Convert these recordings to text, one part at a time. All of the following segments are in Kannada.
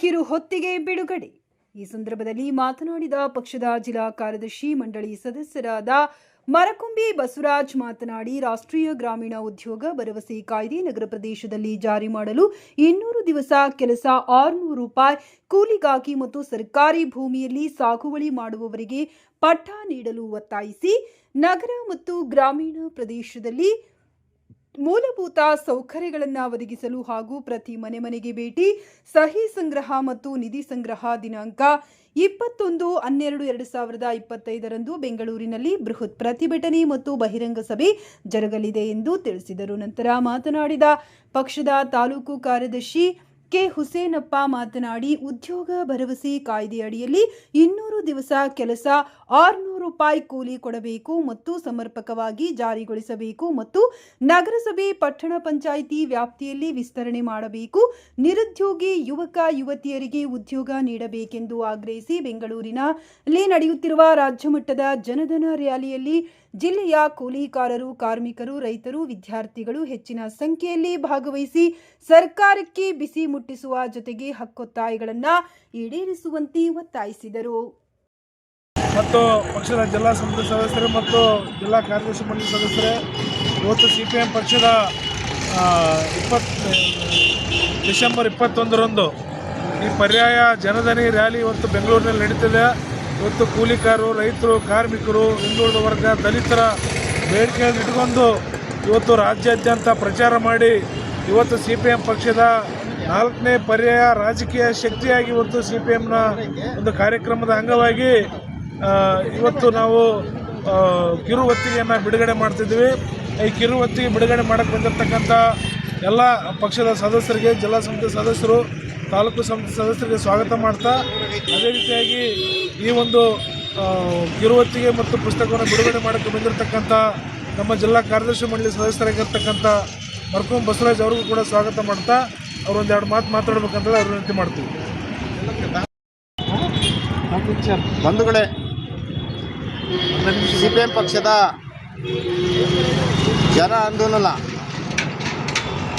ಕಿರು ಹೊತ್ತಿಗೆ ಬಿಡುಗಡೆ. ಈ ಸಂದರ್ಭದಲ್ಲಿ ಮಾತನಾಡಿದ ಪಕ್ಷದ ಜಿಲ್ಲಾ ಕಾರ್ಯದರ್ಶಿ, ಮಂಡಳಿ ಸದಸ್ಯರಾದ ಮರಕುಂಬಿ ಬಸವರಾಜ್ ಮಾತನಾಡಿ, ರಾಷ್ಟ್ರೀಯ ಗ್ರಾಮೀಣ ಉದ್ಯೋಗ ಭರವಸೆ ಕಾಯ್ದೆ ನಗರ ಪ್ರದೇಶದಲ್ಲಿ ಜಾರಿ ಮಾಡಲು ಇನ್ನೂರು ದಿವಸ ಕೆಲಸ ಆರುನೂರು ರೂಪಾಯಿ ಕೂಲಿಗಾಗಿ ಮತ್ತು ಸರ್ಕಾರಿ ಭೂಮಿಯಲ್ಲಿ ಸಾಗುವಳಿ ಮಾಡುವವರಿಗೆ ಪಟ್ಟ ನೀಡಲು ಒತ್ತಾಯಿಸಿ, ನಗರ ಮತ್ತು ಗ್ರಾಮೀಣ ಪ್ರದೇಶದಲ್ಲಿ ಮೂಲಭೂತ ಸೌಕರ್ಯಗಳನ್ನು ಒದಗಿಸಲು ಹಾಗೂ ಪ್ರತಿ ಮನೆ ಮನೆಗೆ ಭೇಟಿ, ಸಹಿ ಸಂಗ್ರಹ ಮತ್ತು ನಿಧಿ ಸಂಗ್ರಹ ದಿನಾಂಕ ಇಪ್ಪತ್ತೊಂದು ಹನ್ನೆರಡು ಎರಡು ಸಾವಿರದ ಇಪ್ಪತ್ತೈದರಂದು ಬೆಂಗಳೂರಿನಲ್ಲಿ ಬೃಹತ್ ಪ್ರತಿಭಟನೆ ಮತ್ತು ಬಹಿರಂಗ ಸಭೆ ಜರುಗಲಿದೆ ಎಂದು ತಿಳಿಸಿದರು. ನಂತರ ಮಾತನಾಡಿದ ಪಕ್ಷದ ತಾಲೂಕು ಕಾರ್ಯದರ್ಶಿ ಕೆ. ಹುಸೇನಪ್ಪ ಮಾತನಾಡಿ, ಉದ್ಯೋಗ ಭರವಸೆ ಕಾಯ್ದೆಯಡಿಯಲ್ಲಿ ಇನ್ನೂರು ದಿವಸ ಕೆಲಸ, ಆರುನೂರು ರೂಪಾಯಿ ಕೂಲಿ ಕೊಡಬೇಕು ಮತ್ತು ಸಮರ್ಪಕವಾಗಿ ಜಾರಿಗೊಳಿಸಬೇಕು ಮತ್ತು ನಗರಸಭೆ ಪಟ್ಟಣ ಪಂಚಾಯಿತಿ ವ್ಯಾಪ್ತಿಯಲ್ಲಿ ವಿಸ್ತರಣೆ ಮಾಡಬೇಕು. ನಿರುದ್ಯೋಗಿ ಯುವಕ, ಯುವತಿಯರಿಗೆ ಉದ್ಯೋಗ ನೀಡಬೇಕೆಂದು ಆಗ್ರಹಿಸಿ ಬೆಂಗಳೂರಿನಲ್ಲಿ ನಡೆಯುತ್ತಿರುವ ರಾಜ್ಯ ಮಟ್ಟದ ಜನಧನ ರ್ಯಾಲಿಯಲ್ಲಿ ಜಿಲ್ಲೆಯ ಕೂಲಿಕಾರರು, ಕಾರ್ಮಿಕರು, ರೈತರು, ವಿದ್ಯಾರ್ಥಿಗಳು ಹೆಚ್ಚಿನ ಸಂಖ್ಯೆಯಲ್ಲಿ ಭಾಗವಹಿಸಿ ಸರ್ಕಾರಕ್ಕೆ ಬಿಸಿ ಮುಟ್ಟಿಸುವ ಜೊತೆಗೆ ಹಕ್ಕೊತ್ತಾಯಗಳನ್ನು ಈಡೇರಿಸುವಂತೆ ಒತ್ತಾಯಿಸಿದರು. ಮತ್ತು ಪಕ್ಷದ ಜಿಲ್ಲಾ ಸಮಿತಿ ಸದಸ್ಯರು ಮತ್ತು ಜಿಲ್ಲಾ ಕಾರ್ಯದರ್ಶಿ ಮಂಡಳಿ ಸದಸ್ಯರೇ, ಇವತ್ತು ಸಿ ಪಿ ಎಂ ಪಕ್ಷದ ಇಪ್ಪತ್ತು ಡಿಸೆಂಬರ್ ಇಪ್ಪತ್ತೊಂದರಂದು ಈ ಪರ್ಯಾಯ ಜನಧನಿ ರ್ಯಾಲಿ ಇವತ್ತು ಬೆಂಗಳೂರಿನಲ್ಲಿ ನಡೀತಿದೆ. ಇವತ್ತು ಕೂಲಿಕಾರರು ರೈತರು, ಕಾರ್ಮಿಕರು, ಹಿಂದುಳಿದ ವರ್ಗ, ದಲಿತರ ಬೇಡಿಕೆಯನ್ನು ಇಟ್ಕೊಂಡು ಇವತ್ತು ರಾಜ್ಯಾದ್ಯಂತ ಪ್ರಚಾರ ಮಾಡಿ ಇವತ್ತು ಸಿ ಪಿ ಎಂ ಪಕ್ಷದ ನಾಲ್ಕನೇ ಪರ್ಯಾಯ ರಾಜಕೀಯ ಶಕ್ತಿಯಾಗಿ ಇವತ್ತು ಸಿ ಪಿ ಎಮ್ನ ಒಂದು ಕಾರ್ಯಕ್ರಮದ ಅಂಗವಾಗಿ ಇವತ್ತು ನಾವು ಕಿರು ಹೊತ್ತಿಗೆಯನ್ನು ಬಿಡುಗಡೆ ಮಾಡ್ತಿದ್ದೀವಿ. ಈ ಕಿರು ಹೊತ್ತಿಗೆ ಬಿಡುಗಡೆ ಮಾಡಕ್ಕೆ ಬಂದಿರತಕ್ಕಂಥ ಎಲ್ಲ ಪಕ್ಷದ ಸದಸ್ಯರಿಗೆ, ಜಿಲ್ಲಾ ಸಮಿತಿ ಸದಸ್ಯರು, ತಾಲೂಕು ಸಮಿತಿ ಸದಸ್ಯರಿಗೆ ಸ್ವಾಗತ ಮಾಡ್ತಾ, ಅದೇ ರೀತಿಯಾಗಿ ಈ ಒಂದು ಕಿರುವತ್ತಿಗೆ ಮತ್ತು ಪುಸ್ತಕವನ್ನು ಬಿಡುಗಡೆ ಮಾಡೋಕ್ಕೆ ಬಂದಿರತಕ್ಕಂಥ ನಮ್ಮ ಜಿಲ್ಲಾ ಕಾರ್ಯದರ್ಶಿ ಮಂಡಳಿ ಸದಸ್ಯರಾಗಿರ್ತಕ್ಕಂಥ ಮರ್ಕೂಮ್ ಬಸವರಾಜ್ ಅವ್ರಿಗೂ ಕೂಡ ಸ್ವಾಗತ ಮಾಡ್ತಾ, ಅವರೊಂದು ಎರಡು ಮಾತು ಮಾತಾಡ್ಬೇಕಂತೇಳಿ ಅವ್ರ ವಿನಂತಿ ಮಾಡ್ತೀವಿ. ಬಂಧುಗಳೇ ಸಿ ಪಿ ಎಂ ಪಕ್ಷದ ಜನ ಆಂದೋಲನ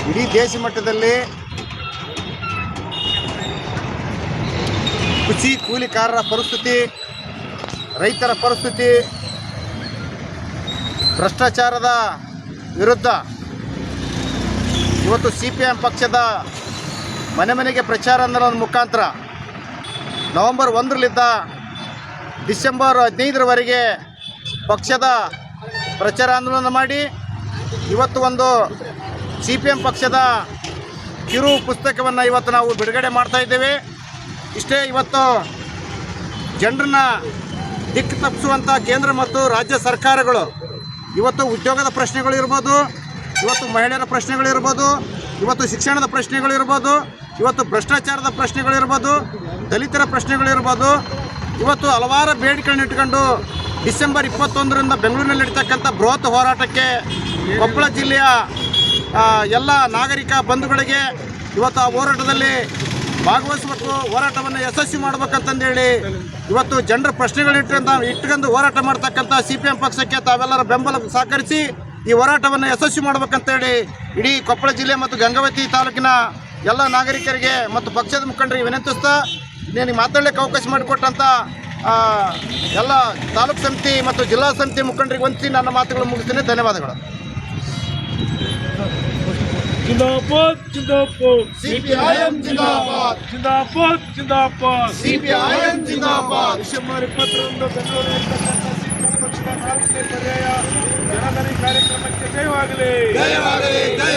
ಇಡೀ ದೇಶ ಮಟ್ಟದಲ್ಲಿ ಕೃಷಿ ಕೂಲಿಕಾರರ ಪರಿಸ್ಥಿತಿ, ರೈತರ ಪರಿಸ್ಥಿತಿ, ಭ್ರಷ್ಟಾಚಾರದ ವಿರುದ್ಧ. ಇವತ್ತು ಸಿ ಪಿ ಎಂ ಪಕ್ಷದ ಮನೆ ಮನೆಗೆ ಪ್ರಚಾರ ಅಂದರ ಮುಖಾಂತರ ನವೆಂಬರ್ ಒಂದರಲ್ಲಿದ್ದ ಡಿಸೆಂಬರ್ ಹದಿನೈದರವರೆಗೆ ಪಕ್ಷದ ಪ್ರಚಾರ ಆಂದೋಲನ ಮಾಡಿ, ಇವತ್ತು ಒಂದು ಸಿ ಪಿ ಎಂ ಪಕ್ಷದ ಕಿರು ಪುಸ್ತಕವನ್ನು ಇವತ್ತು ನಾವು ಬಿಡುಗಡೆ ಮಾಡ್ತಾ ಇದ್ದೇವೆ. ಇಷ್ಟೇ ಇವತ್ತು ಜನರನ್ನ ದಿಕ್ಕು ತಪ್ಪಿಸುವಂಥ ಕೇಂದ್ರ ಮತ್ತು ರಾಜ್ಯ ಸರ್ಕಾರಗಳು, ಇವತ್ತು ಉದ್ಯೋಗದ ಪ್ರಶ್ನೆಗಳು ಇರ್ಬೋದು, ಇವತ್ತು ಮಹಿಳೆಯರ ಪ್ರಶ್ನೆಗಳು ಇರ್ಬೋದು, ಇವತ್ತು ಶಿಕ್ಷಣದ ಪ್ರಶ್ನೆಗಳು ಇರ್ಬೋದು, ಇವತ್ತು ಭ್ರಷ್ಟಾಚಾರದ ಪ್ರಶ್ನೆಗಳಿರ್ಬೋದು ದಲಿತರ ಪ್ರಶ್ನೆಗಳು ಇರ್ಬೋದು ಇವತ್ತು ಹಲವಾರು ಬೇಡಿಕೆಗಳನ್ನ ಇಟ್ಕೊಂಡು ಡಿಸೆಂಬರ್ ಇಪ್ಪತ್ತೊಂದರಿಂದ ಬೆಂಗಳೂರಿನಲ್ಲಿ ನಡೀತಕ್ಕಂಥ ಬೃಹತ್ ಹೋರಾಟಕ್ಕೆ ಕೊಪ್ಪಳ ಜಿಲ್ಲೆಯ ಎಲ್ಲ ನಾಗರಿಕ ಬಂಧುಗಳಿಗೆ ಇವತ್ತು ಆ ಹೋರಾಟದಲ್ಲಿ ಭಾಗವಹಿಸಬೇಕು ಹೋರಾಟವನ್ನು ಯಶಸ್ವಿ ಮಾಡ್ಬೇಕಂತಂದೇಳಿ ಇವತ್ತು ಜನರ ಪ್ರಶ್ನೆಗಳು ಇಟ್ಕೊಂಡ ಇಟ್ಕೊಂಡು ಹೋರಾಟ ಮಾಡ್ತಕ್ಕಂಥ ಸಿ ಪಿ ಎಂ ಪಕ್ಷಕ್ಕೆ ತಾವೆಲ್ಲರ ಬೆಂಬಲ ಸಹಕರಿಸಿ ಈ ಹೋರಾಟವನ್ನು ಯಶಸ್ವಿ ಮಾಡ್ಬೇಕಂತೇಳಿ ಇಡೀ ಕೊಪ್ಪಳ ಜಿಲ್ಲೆ ಮತ್ತು ಗಂಗಾವತಿ ತಾಲೂಕಿನ ಎಲ್ಲ ನಾಗರಿಕರಿಗೆ ಮತ್ತು ಪಕ್ಷದ ಮುಖಂಡರಿಗೆ ವಿನಂತಿಸ್ತಾ ನನಗೆ ಮಾತಾಡಲಿಕ್ಕೆ ಅವಕಾಶ ಮಾಡಿಕೊಟ್ಟಂಥ ಎಲ್ಲ ತಾಲೂಕು ಸಮಿತಿ ಮತ್ತು ಜಿಲ್ಲಾ ಸಮಿತಿ ಮುಖಂಡರಿಗೆ ವಂದಿಸಿ ನನ್ನ ಮಾತುಗಳು ಮುಗಿಸ್ತೀನಿ. ಧನ್ಯವಾದಗಳು. ಜಿಂದಾಬಾದ್ ಜಿಂದಾಬಾದ್. ಸಿಪಿಐಎಂ ಜಿಂದಾಬಾದ್. ಜಿಂದಾಬಾದ್ ಜಿಂದಾಬಾದ್. ಸಿಪಿಐಎಂ ಜಿಂದಾಬಾದ್. ಡಿಸೆಂಬರ್ ಇಪ್ಪತ್ತರಂದು ಪಕ್ಷದ ಜನಧನಿ ಕಾರ್ಯಕ್ರಮಕ್ಕೆ ಜಯವಾಗಲಿ. ಜಯವಾಗಲಿ ಜಯ